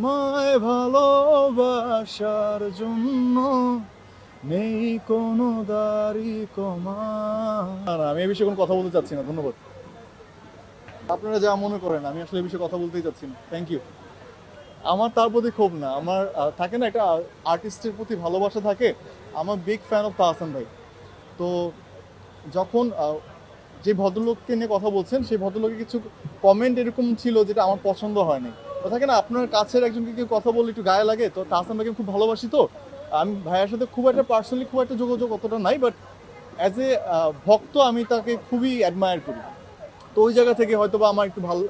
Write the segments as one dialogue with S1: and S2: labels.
S1: তোমায় ভালোবাসার জন্য নেই কোনো দাড়ি কমা আমি এই বিষয়ে কোনো কথা বলতে চাচ্ছি না, ধন্যবাদ। আপনারা যা মনে করেন, আমি আসলে এই বিষয়ে কথা বলতেই চাচ্ছি না। থ্যাংক ইউ আমার তার প্রতি ক্ষোভ না। আমার থাকে না একটা আর্টিস্টের প্রতি ভালোবাসা থাকে। আমার বিগ ফ্যান অফ তাহসান ভাই। তো যখন যে ভদ্রলোককে নিয়ে কথা বলছেন, সেই ভদ্রলোকের কিছু কমেন্ট এরকম ছিল যেটা আমার পছন্দ হয়নি। থাকে না, আপনার কাছের একজনকে কেউ কথা বললে একটু গায়ে লাগে? তো তাহসান ভাইকে খুব ভালোবাসি তো। আমি ভাইয়ের সাথে খুব একটা পার্সোনালি খুব একটা যোগাযোগ অতটা নাই বাট অ্যাজ এ ভক্ত আমি তাকে খুবই অ্যাডমায়ার করি। তো ওই জায়গা থেকে হয়তো বা আমার একটু ভালো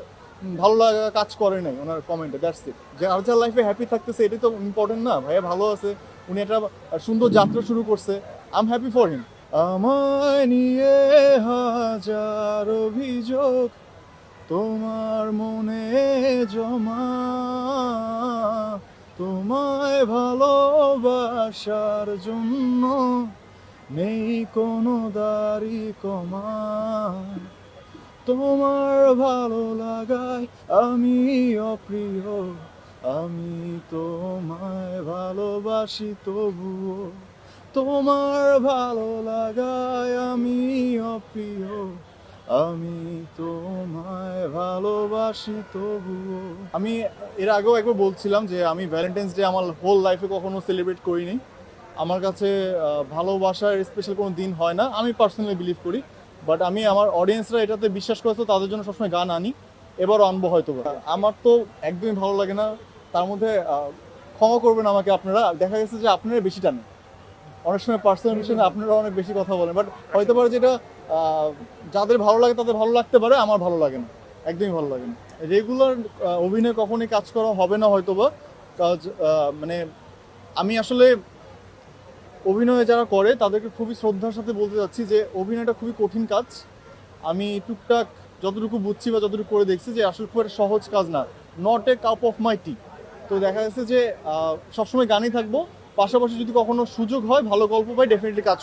S1: ভালো লাগা কাজ করে নাই ওনার কমেন্টে দ্যাটস ইট যে আর যার লাইফে হ্যাপি থাকতেছে, এটাই তো ইম্পর্টেন্ট না। ভাইয়া ভালো আছে, উনি একটা সুন্দর যাত্রা শুরু করছে। I am happy for him আমায় নিয়ে হাজার অভিযোগ তোমার মনে জমা, তোমায় ভালোবাসার জন্য নেই কোনো দাড়ি কমা। তোমার ভালো লাগায় আমি অপ্রিয়, আমি তোমায় ভালোবাসি তবুও। তোমার ভালো লাগায় আমি অপ্রিয় আমি তোমায় ভালোবাসি তবুও। আমি এর আগেও একবার বলছিলাম যে আমি ভ্যালেন্টাইন্স ডে আমার হোল লাইফে কখনো সেলিব্রেট করিনি। আমার কাছে ভালোবাসার স্পেশাল কোনো দিন হয় না, আমি পার্সোনালি বিলিভ করি। বাট আমি আমার অডিয়েন্সরা এটাতে বিশ্বাস করেছে, তাদের জন্য সবসময় গান আনি এবার আনব হয়তো আমার তো একদমই ভালো লাগে না। তার মধ্যে ক্ষমা করবেন আমাকে আপনারা। দেখা গেছে যে আপনারা বেশি টানেন। অনেক সময় পার্সোনাল বিষয়ে আপনারা অনেক বেশি কথা বলেন বাট হয়তো পারে যেটা যাদের ভালো লাগে তাদের ভালো লাগতে পারে, আমার ভালো লাগে না, একদমই ভালো লাগে না। রেগুলার অভিনয় কখনই কাজ করা হবে না হয়তো বা কাজ মানে আমি আসলে অভিনয় যারা করে, তাদেরকে খুবই শ্রদ্ধার সাথে বলতে চাচ্ছি যে অভিনয়টা খুবই কঠিন কাজ। আমি টুকটাক যতটুকু বুঝছি বা যতটুকু করে দেখছি যে আসলে খুব একটা সহজ কাজ না not a cup of my tea তো দেখা যাচ্ছে যে সবসময় গানই থাকব পাশাপাশি যদি কখনো সুযোগ হয় ভালো গল্প পাই ডেফিনেটলি কাজ